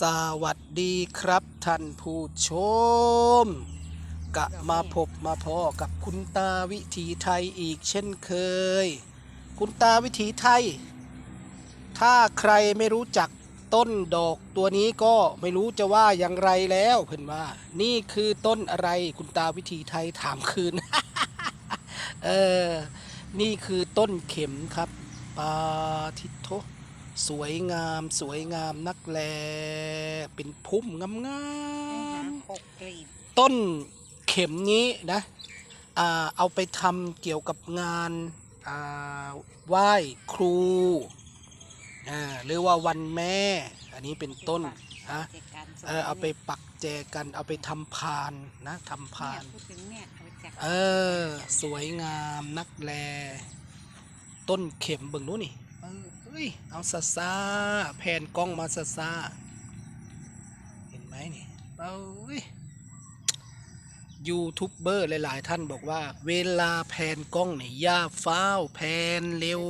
สวัสดีครับท่านผู้ชม กะมาพบมาพอกับคุณตาวิถีไทยอีกเช่นเคย คุณตาวิถีไทย ถ้าใครไม่รู้จักต้นดอกตัวนี้ก็ไม่รู้จะว่าอย่างไรแล้วเพื่อนว่า นี่คือต้นอะไรคุณตาวิถีไทยถามคืน เออ นี่คือต้นเข็มครับปาทิโท สวยงาม สวยงามนักแล เป็นพุ่มงามงามหกกลีบๆต้นเข็มนี้นะอ่าเอาไปทำเกี่ยวกับงานอ่าไหว้ครูอ่าหรือว่าวันแม่ อันนี้เป็นต้นฮะเจ็ดการสนเออเอาไปปักแจกัน เอาไปทำพานนะทำพานเนี่ยพูดถึงเนี่ยเอาไปจากเออ สวยงามนักแล ต้นเข็มเบิ่งนู้นนี่ เออเอ้ย เอาซาซาแผ่นกล้องมาซาซาเห็นไหมนี่เอาเอ้ยยูทูบเบอร์หลาย ๆ ท่านบอกว่า เวลาแผ่นกล้องเนี่ยอย่าฟ้าวแผ่นเร็ว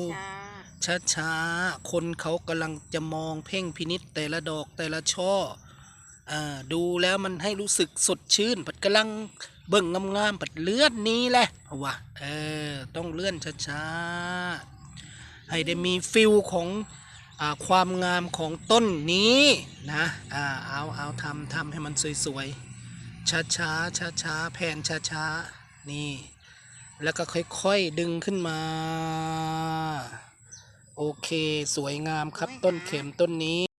ช้าช้า ๆ คนเขากำลังจะมองเพ่งพินิษแต่ละดอกแต่ละช่ออ่าดูแล้วมันให้รู้สึกสดชื่น ปัดกำลังเบิ่งงามๆปัดเลื่อนนี้แหละเอาวะเออ ต้องเลื่อนช้า ๆ ให้ได้มีฟิลของอาความงามของต้นนี้นะอ่าเอาเอาทำทำให้มันสวยๆช้าๆช้าๆแผ่นช้าๆนี่ แล้วก็ค่อยๆดึงขึ้นมา โอเคสวยงามครับต้นเข็มต้นนี้